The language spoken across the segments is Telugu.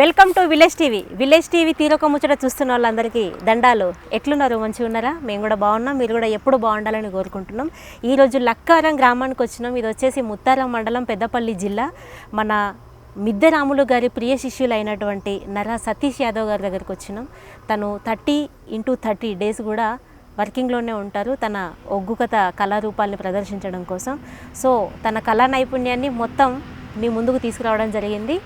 Welcome to village TV. Village TV తీరొక ముచ్చట చూస్తున్న వాళ్ళందరికీ దండాలు. ఎట్లున్నారు? మంచిగా ఉన్నారా? మేము కూడా బాగున్నాం. మీరు కూడా ఎప్పుడు బాగుండాలని కోరుకుంటున్నాం. ఈరోజు లక్కారం గ్రామానికి వచ్చినాం. ఇది వచ్చేసి ముత్తారం మండలం పెద్దపల్లి జిల్లా. మన మిద్దెరాములు గారి ప్రియ శిష్యులు అయినటువంటి నర సతీష్ యాదవ్ గారి దగ్గరికి వచ్చినాం. తను థర్టీ ఇంటూ థర్టీ డేస్ కూడా వర్కింగ్లోనే ఉంటారు. తన ఒగ్గు కథ కళారూపాల్ని ప్రదర్శించడం కోసం. సో తన కళా నైపుణ్యాన్ని మొత్తం మీ ముందుకు తీసుకురావడం జరిగింది.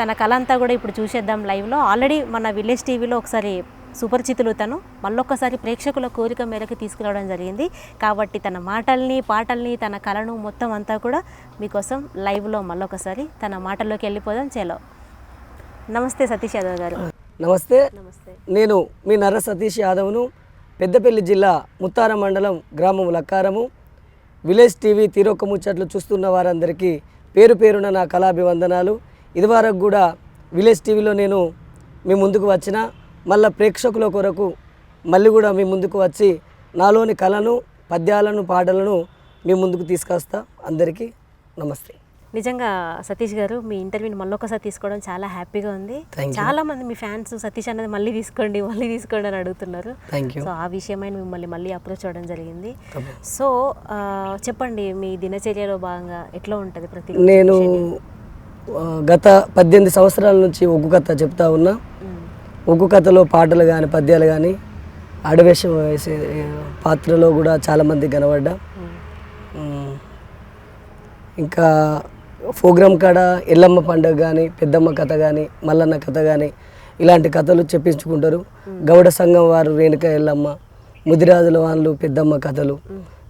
తన కళ అంతా కూడా ఇప్పుడు చూసేద్దాం లైవ్లో. ఆల్రెడీ మన విలేజ్ టీవీలో ఒకసారి సుపరిచితులు తను. మళ్ళొక్కసారి ప్రేక్షకుల కోరిక మేరకు తీసుకురావడం జరిగింది. కాబట్టి తన మాటల్ని పాటల్ని తన కళను మొత్తం అంతా కూడా మీకోసం లైవ్లో మళ్ళొకసారి తన మాటల్లోకి వెళ్ళిపోదాం. చేలో. నమస్తే సతీష్ యాదవ్ గారు. నమస్తే. నమస్తే. నేను మీ నర్ర సతీష్ యాదవ్ను పెద్దపల్లి జిల్లా ముత్తార మండలం గ్రామం లక్కారము. విలేజ్ టీవీ తీరొక్క ముచ్చట్లు చూస్తున్న వారందరికీ పేరు పేరున నా కళాభివందనాలు. ఇదివరకు కూడా విలేజ్ టీవీలో నేను మీ ముందుకు వచ్చిన మళ్ళా ప్రేక్షకుల కొరకు మళ్ళీ కూడా మీ ముందుకు వచ్చి నాలోని కళను పద్యాలను పాటలను మీ ముందుకు తీసుకొస్తా. అందరికీ నమస్తే. నిజంగా సతీష్ గారు మీ ఇంటర్వ్యూని మళ్ళొకసారి తీసుకోవడం చాలా హ్యాపీగా ఉంది. చాలా మంది మీ ఫ్యాన్స్ సతీష్ అనేది మళ్ళీ తీసుకోండి మళ్ళీ తీసుకోండి అని అడుగుతున్నారు. సో ఆ విషయమైన మిమ్మల్ని మళ్ళీ అప్రోచ్ అవ్వడం జరిగింది. సో చెప్పండి మీ దినచర్యలో భాగంగా ఎట్లా ఉంటుంది ప్రతి నేను గత పద్దెనిమిది సంవత్సరాల నుంచి ఒగ్గు కథ చెప్తా ఉన్నా. ఒగ్గు కథలో పాటలు కానీ పద్యాలు కానీ ఆడవేషం వేసే పాత్రలో కూడా చాలామంది కనబడ్డా. ఇంకా ప్రోగ్రామ్ కాడ ఎల్లమ్మ పండుగ కానీ పెద్దమ్మ కథ కానీ మల్లన్న కథ కానీ ఇలాంటి కథలు చెప్పించుకుంటారు. గౌడ సంఘం వారు రేణుక ఎల్లమ్మ ముదిరాజుల వాళ్ళు పెద్దమ్మ కథలు.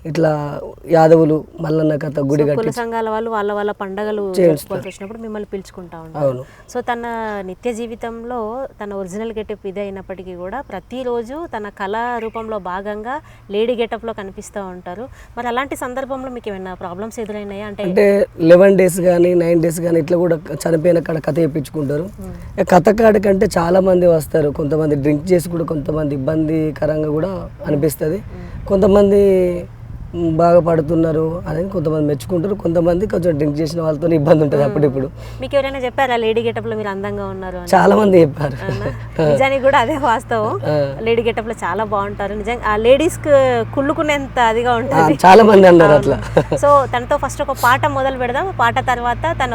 ఇట్లా యాదవులు మల్లన్న కథ గుడి కుల సంఘాల వాళ్ళు వాళ్ళ వాళ్ళ పండగలు వచ్చినప్పుడు మిమ్మల్ని పిలుచుకుంటా ఉంటారు. సో తన నిత్య జీవితంలో తన ఒరిజినల్ గెటప్ ఇదే అయినప్పటికీ కూడా ప్రతిరోజు తన కళా రూపంలో భాగంగా లేడీ గెటప్లో కనిపిస్తూ ఉంటారు. మరి అలాంటి సందర్భంలో మీకు ఏమైనా ప్రాబ్లమ్స్ ఎదురైనాయా? అంటే అంటే లెవెన్ డేస్ కానీ నైన్ డేస్ కానీ ఇట్లా కూడా చనిపోయిన కాడ కథ చెప్పించుకుంటారు. ఇక కథ కాడికంటే చాలా మంది వస్తారు. కొంతమంది డ్రింక్ చేసి కూడా కొంతమంది ఇబ్బందికరంగా కూడా అనిపిస్తుంది. కొంతమంది మ్, బాగా పడుతున్నారు అనేది కొంతమంది మెచ్చుకుంటారు. కొంతమంది కొంచెం డ్రింక్ చేసిన వాళ్ళతో ఇబ్బంది ఉంటుంది అప్పుడిప్పుడు. మీకు ఎవరైనా చెప్పారా లేడీ గెటప్లో మీరు అందంగా ఉన్నారు అని? చాలా మంది చెప్పారు? నిజానికి కూడా అదే వాస్తవం. లేడీ గెటప్లో చాలా బాగుంటారు. నిజంగా ఆ లేడీస్ కుళ్ళుకునేంత అదిగా ఉంటుంది. చాలా మంది అన్నారు అట్లా. సో తనతో ఫస్ట్ ఒక పాట మొదలు పెడదాం. పాట తర్వాత తన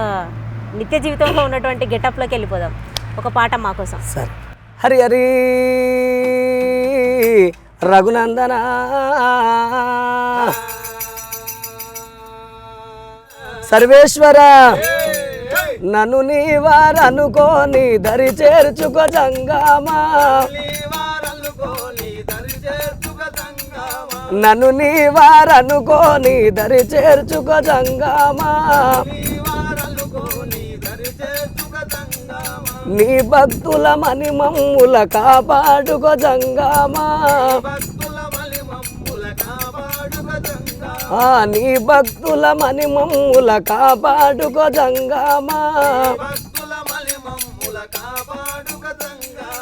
నిత్య జీవితంలో ఉన్నటువంటి గెటప్లోకి వెళ్ళిపోదాం. ఒక పాట మా కోసం. సరే. హరి హరి రఘునందన? సర్వేశ్వర నన్ను నీ వారనుకోని దరి చేర్చుకో జంగామా? నన్ను నీ వారనుకోని దరి చేర్చుకో జంగామా? నీ భక్తుల మని మమ్ముల కాపాడుకో జంగామా. ఆ నీ భక్తుల మని మమ్ముల కాపాడుకో జంగామా.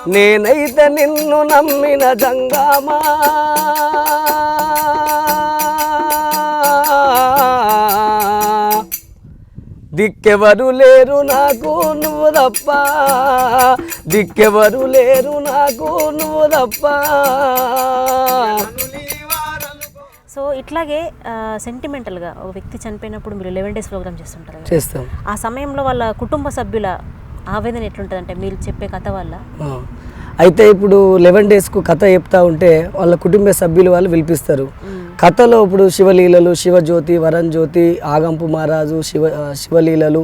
నేనైతే నిన్ను నమ్మిన జంగామా. దిక్కెవరు లేరు నాకు నువ్వు తప్ప. దిక్కెవరు లేరు నాకు నువ్వు తప్ప. సో ఇట్లాగే సెంటిమెంటల్గా ఒక వ్యక్తి చనిపోయినప్పుడు మీరు లెవెన్ డేస్ ప్రోగ్రామ్ చేస్తుంటారు కదా. చేస్తాం. ఆ సమయంలో వాళ్ళ కుటుంబ సభ్యుల ఆవేదన ఎట్లుంటుంది అంటే మీరు చెప్పే కథ వల్ల? ఆ. అయితే ఇప్పుడు లెవెన్ డేస్కు కథ చెప్తా ఉంటే వాళ్ళ కుటుంబ సభ్యులు వాళ్ళు పిలిపిస్తారు కథలో ఇప్పుడు శివలీలలు శివజ్యోతి వరంజ్యోతి ఆగంపు మహారాజు శివ శివలీలలు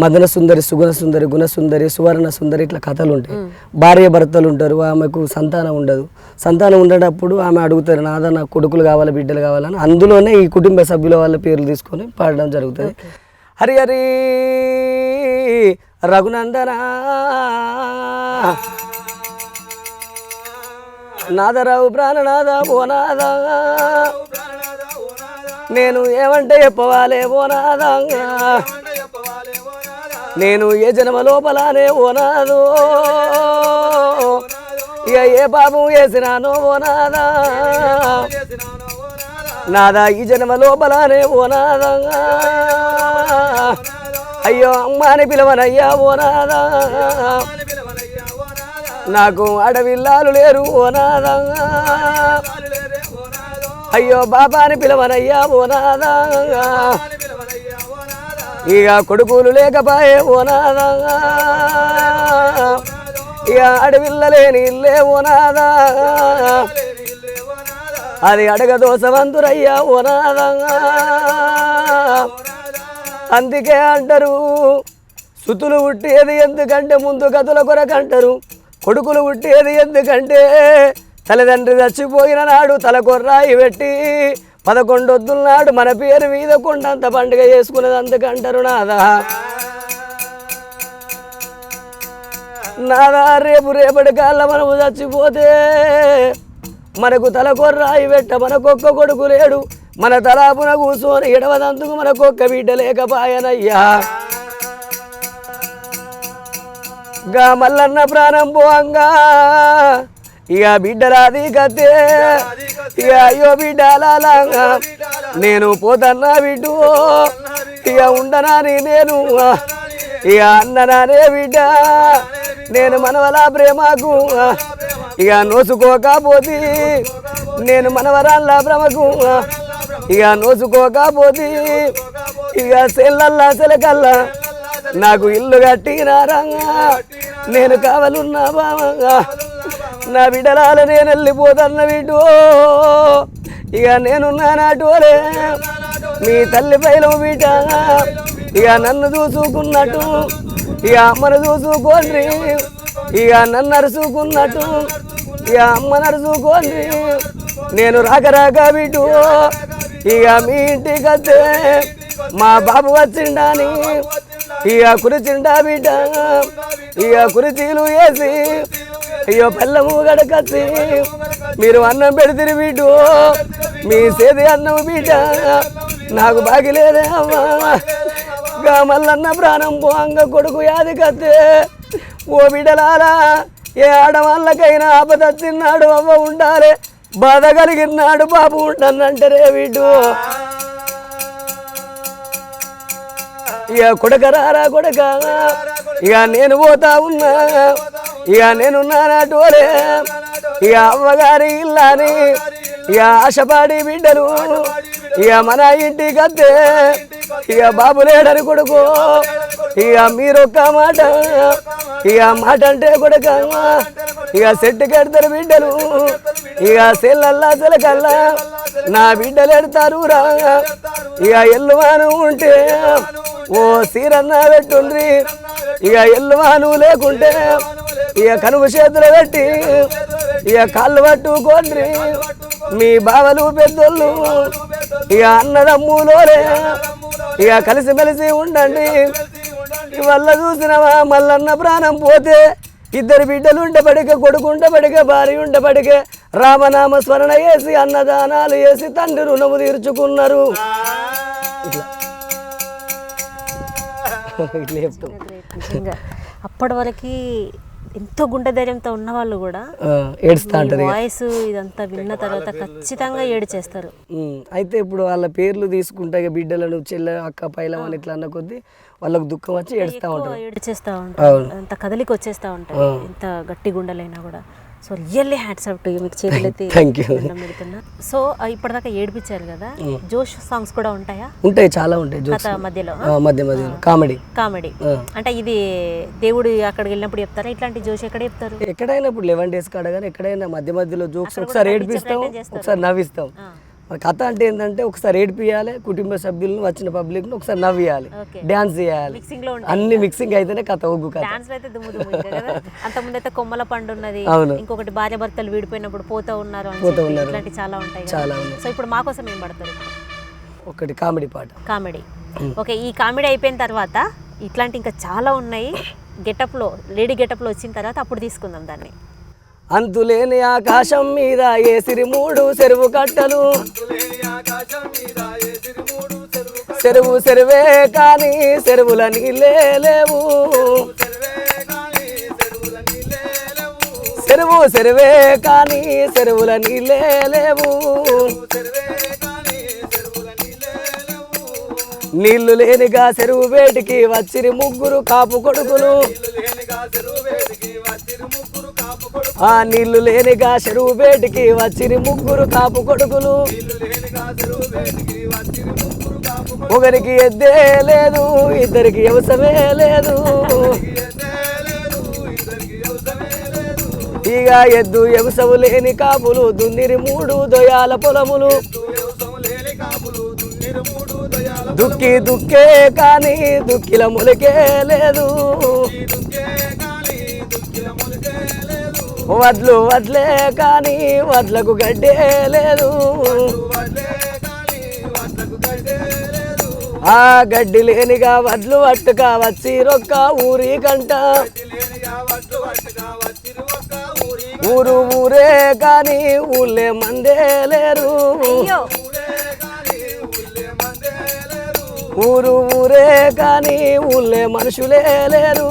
మదన సుందరి సుగుణ సుందరి గుణసుందరి సువర్ణ సుందరి ఇట్లా కథలు ఉంటాయి. భార్య భర్తలు ఉంటారు ఆమెకు సంతానం ఉండదు. సంతానం ఉండేటప్పుడు ఆమె అడుగుతారు నాదా నాకు కొడుకులు కావాలి బిడ్డలు కావాలని అందులోనే ఈ కుటుంబ సభ్యుల వాళ్ళ పేర్లు తీసుకొని పాడడం జరుగుతుంది. హరి హరి రఘునందన నాదరావు ప్రాణనాథ ఓనాథ నేను ఏమంటే చెప్పవాలే ఓనాథ నేను ఏ జన్మ లోపలనే ఓనాదు ఇక ఏ పాపం వేసినానో ఓనాదా నాదా. ఈ జన్మ లోపలనే ఓనాదా అయ్యో అమ్మాని పిలవనయ్యా ఓనాదా నాకు అడవిల్లాలు లేరు ఓ నాదా. అయ్యో బాబా అని పిలవనయ్యా ఓ నాదా. ఇక కొడుకులు లేకపాయే ఓ నాదా. ఇక అడవిల్లలేని ఇల్లే ఓ నాదా. అది అడగ దోసవంతురయ్యా ఓ నాదా. అందుకే అంటారు సుతులు పుట్టేది ఎందుకంటే ముందు గతుల కొరకంటారు కొడుకులు పుట్టేది ఎందుకంటే తల్లిదండ్రి చచ్చిపోయిన నాడు తల కొర్రాయి పెట్టి పదకొండొద్దుల నాడు మన పేరు మీద కొండంత పండుగ చేసుకునేది అందుకంటారు నాదా నాదా రేపు రేపటి కాళ్ళ మనము చచ్చిపోతే మనకు తల కొర్రాయి పెట్ట మనకొక్క కొడుకు లేడు. మన తలాపున కూర్చొని ఎడవదందుకు మనకొక్క బిడ్డ లేకపాయనయ్యా గా మల్లన్న ప్రాణం పోంగా ఇక బిడ్డరాది కతే ఇక అయ్యో బిడ్డలాగా నేను పోతన్నా బిడ్డు. ఇక ఉండనాని నేను. ఇక అన్ననానే బిడ్డ. నేను మనవలా ప్రేమకు. ఇక నోసుకోకపోతే నేను మనవరాళ్ళ భ్రమకు. ఇక నోసుకోకపోతే ఇక సెల్లల్లా సెలకల్లా. నాకు ఇల్లు కట్టినారంగా నేను కావాలన్నా బావంగా నా బిడ్డలాల నేను వెళ్ళిపోతాన్న బిడ్డు ఇక నేనున్నా నాటోలే మీ తల్లి పైలో బిడ్డ ఇక నన్ను చూసుకున్నట్టు ఇక అమ్మను చూసుకోండి. ఇక నన్ను అరుచుకున్నట్టు ఇక అమ్మ అరుచుకోండి నేను రాక రాక బిడ్డు ఇక మీ ఇంటికి వస్తే మా బాబు వచ్చిండాని. ఇక కురిచిండా బిడ్డ? ఇక కురిచీలు వేసి అయ్యో పల్లము గడకచ్చి మీరు అన్నం పెడితే బిడ్డు. మీ సేది అన్నం బిడ్డ. నాకు బాగిలేదే అమ్మా. గా మల్లన్న ప్రాణం పోంగ కొడుకు యాది కత్తే. ఓ బిడ్డలారా ఏ ఆడవాళ్ళకైనా ఆపదచ్చిన్నాడు అవ్వ ఉండాలి. బాధ కలిగినాడు బాబు ఉండనంటారే వీడు ఇక కొడకరారా కొడక. ఇక నేను పోతా ఉన్నా. ఇక నేనున్నానటోలే ఇక అవ్వగారి ఇల్లాని. ఇక ఆశపాడి బిడ్డలు. ఇక మన ఇంటికి అత్తే ఇక బాబు లేడని కొడుకు. ఇక మీరొక్క మాట. ఇక మాట అంటే కొడక. ఇక సెట్టు కడతారు బిడ్డలు. ఇక సెల్లల్లా సెలకల్లా నా బిడ్డలు ఎడతారు రా. ఇక ఎల్లువాను ఉంటే ఓ సీరన్న పెట్టుండ్రి. ఇక ఎల్లువాను లేకుంటే ఇక కనుగు చేతులు పెట్టి ఇక కాళ్ళు పట్టుకోండ్రి. మీ బావలు పెద్దోళ్ళు ఇక అన్నదమ్ములోనే ఇక కలిసిమెలిసి ఉండండి. వల్ల చూసినవా? మల్లన్న ప్రాణం పోతే ఇద్దరు బిడ్డలు ఉండబడిక కొడుకు ఉండబడిక భార్య ఉండబడికే రామనామ స్మరణ చేసి అన్నదానాలు వేసి తండ్రి రుణము తీర్చుకున్నారు. ఇట్లా అప్పటి వరకు ఎంతో గుండె ధైర్యంతో ఉన్న వాళ్ళు కూడా ఏడుస్తా ఇక. వాయిస్ ఇదంతా విన్న తర్వాత ఖచ్చితంగా ఏడు చేస్తారు ఉమ్, అయితే ఇప్పుడు వాళ్ళ పేర్లు తీసుకుంటే బిడ్డలను చెల్లె అక్క పైలం అని ఇట్లా అన్న కొద్దీ వాళ్ళకు దుఃఖం వచ్చి ఏడుస్తూ ఉంటారు. ఏడు చేస్తూ ఉంటారు. అంత కదలికి వచ్చేస్తూ ఉంటాయి ఎంత గట్టి గుండెలైనా కూడా. So really hats up to మీకు చేతులైతే పెడుతున్నా. సో ఇప్పటిదాకా ఏడిపించారు కదా జోష్ సాంగ్స్ కూడా ఉంటాయా? ఉంటాయి చాలా ఉంటాయి కథ మధ్యలో మధ్య మధ్యలో. కామెడీ కామెడీ అంటే ఇది దేవుడు అక్కడికి వెళ్ళినప్పుడు చెప్తారా? ఇట్లాంటి జోష్ ఎక్కడ చెప్తారు? ఎక్కడైనా ఇప్పుడు లెవెన్ డేస్ కాడ కానీ ఎక్కడైనా మధ్య మధ్యలో జోక్స్ ఒకసారి ఏడిపిస్తాం ఒకసారి నవ్విస్తాం. కథ అంటే ఏంటంటే ఒకసారి ఏడిపియాలి కుటుంబ సభ్యులను వచ్చిన పబ్లిక్ ఒకసారి నవ్వియాలి ఓకే. డ్యాన్స్ చేయాలి. అన్ని మిక్సింగ్ అయితేనే కథ ఒగ్గు కథ. డాన్స్ అంత ముందు అయితే కొమ్మల పండు ఉన్నది. ఇంకొకటి భార్య భర్తలు విడిపోయినప్పుడు పోతా ఉన్నారు పోతా ఉన్నారు. ఇట్లాంటి చాలా ఉంటాయి. చాలా ఉన్నాయి. సో ఇప్పుడు మా కోసం ఏం పడతారు ఒకటి కామెడీ పాట. కామెడీ. ఓకే ఈ కామెడీ అయిపోయిన తర్వాత ఇట్లాంటి ఇంకా చాలా ఉన్నాయి. గెటప్లో లేడీ గెటప్లో వచ్చిన తర్వాత అప్పుడు తీసుకుందాం దాన్ని. అంతులేని ఆకాశం మీద ఏసిరి మూడు చెరువు కట్టలు? చెరువు చెరువే కానీ చెరువుల నీళ్ళే లేవు. చెరువు చెరువే కానీ చెరువుల నీళ్ళే లేవు. నీళ్ళు లేనిగా చెరువు వేటికి వచ్చిరి ముగ్గురు కాపు కొడుకులు. ఆ నీళ్ళు లేనిగా చెరువు వేటికి వచ్చిరి ముగ్గురు కాపు కొడుకులు. ఒకరికి ఎద్దే లేదు ఇద్దరికి అవసరమే లేదు. ఇక ఎద్దు వ్యవసము లేని కాపులు దున్నిరి మూడు దొయాల పొలములు. దుక్కి దుక్కే కానీ దుక్కిల ములికే లేదు. వడ్లు వడ్లే కానీ వడ్లకు గడ్డే లేదు. ఆ గడ్డి లేనిగా వడ్లు పట్టుక వచ్చి రొక్క ఊరి కంట. ఊరు ఊరే కానీ ఊళ్ళే మందే లేరు. ఊరు ఊరే కానీ ఊళ్ళే మనుషులే లేరు.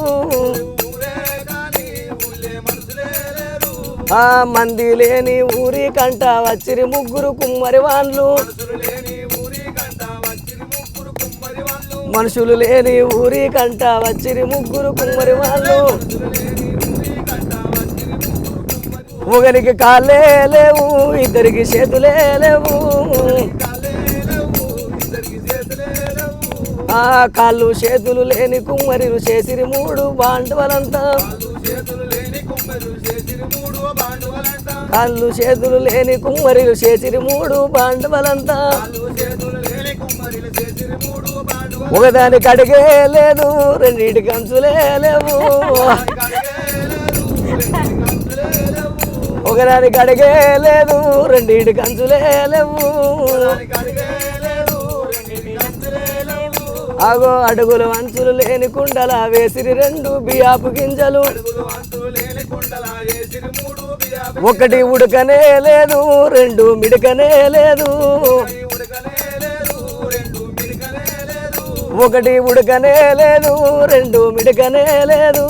ఆ మంది లేని ఊరి కంట వచ్చిరి ముగ్గురు కుమ్మరి వాళ్ళు. మనుషులు లేని ఊరి కంట వచ్చిరి ముగ్గురు కుమ్మరి వాళ్ళు. ఒకరికి కాళ్ళే లేవు ఇద్దరికి చేతులే లేవు. ఆ కాళ్ళు చేతులు లేని కుమ్మరిలు చేసిరి మూడు బాండవలంతా. కాళ్ళు చేతులు లేని కుమ్మరిలు చేసిరి మూడు పాండవలంతా ఒకదానికి అడిగే లేదు రెండింటి కంచులే లేవు. ఒకదానికి అడిగే లేదు రెండింటి కంచులే లేవు. అగో అడుగులు అంచులు లేని కుండలా వేసిరి రెండు బియాపు గింజలు. ఒకటి ఉడకనే లేదు రెండు మిడకనే లేదు. ఒకటి ఉడకనే లేదు రెండు మిడకనే లేదు.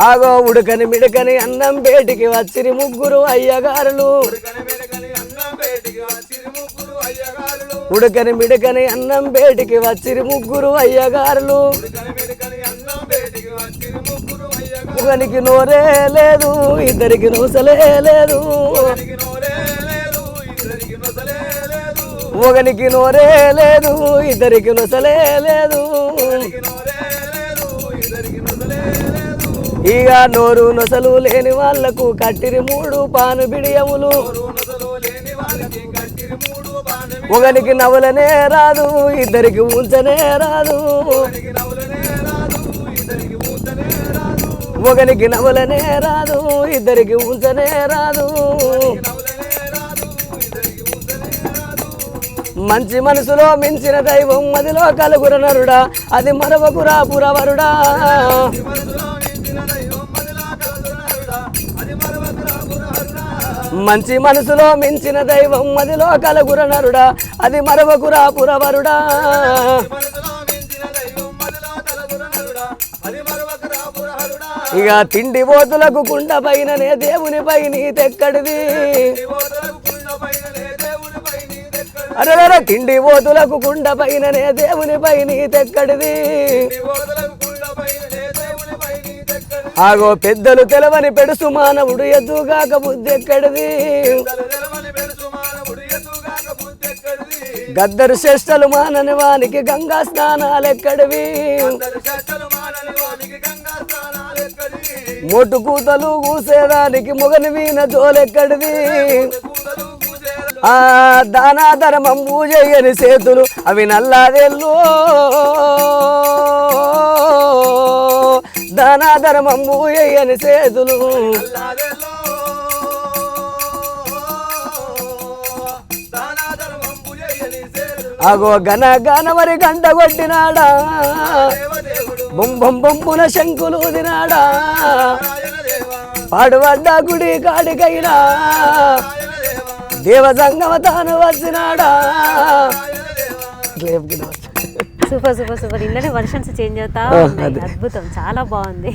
ఆగో ఉడకని మిడకని అన్నం బేటికి వచ్చిరి ముగ్గురు అయ్యగారులు. ఉడకని మిడకని అన్నం బేటికి వచ్చిరి ముగ్గురు అయ్యగారులు. ఒకనికి నోరే లేదు ఇద్దరికి నూసలే లేదు. ఒకనికి నోరే లేదు ఇద్దరికి నొసలే లేదు. ఇక నోరు నొసలు లేని వాళ్ళకు కట్టిరి మూడు పాను బిడియములు. ఒకరికి నవలనే రాదు ఇద్దరికి ఉంచనే రాదు. ఒకనికి నవలనే రాదు ఇద్దరికి ఉంచనే రాదు. మంచి మనసులో మించిన దైవం మదిలో కలుగుర నరుడా అది మరవకురా పురవరుడా మంచి మనసులో మించిన దైవం మదిలో కలుగుర నరుడా అది మరవకురా పురవరుడా ఇక తిండి పోతులకు కుండ పైననే దేవుని పై నీతెక్కడిది అరే తిండి పోతులకు కుండ పైననే దేవుని పై నీతెక్కడిది ఆగో పెద్దలు తెలవని పెడుసు మానవుడు ఎద్దుగాక బుద్ధి ఎక్కడిది గద్దరు శ్రేష్టలు మానని వానికి గంగా స్నానాలు ఎక్కడివి మొట్టు కూతలు కూసేదానికి మొగని వీణ జోలెక్కడిది ఆ దానా ధర్మం పూజయ్యని చేతులు అవి నల్లాదెల్లు దానా ధర్మం పూజయ్యని చేతులు అగో గన గనవరి గంట కొట్టినాడా? బొంబం బొంపున శంకులు దినాడా పాడుబడ్డ గుడి కాడికైనా? దేవసంగమ తాను వచ్చినాడా? Super super super. ఇళ్ళనే versions change అవుతా. అద్భుతం. చాలా బాగుంది.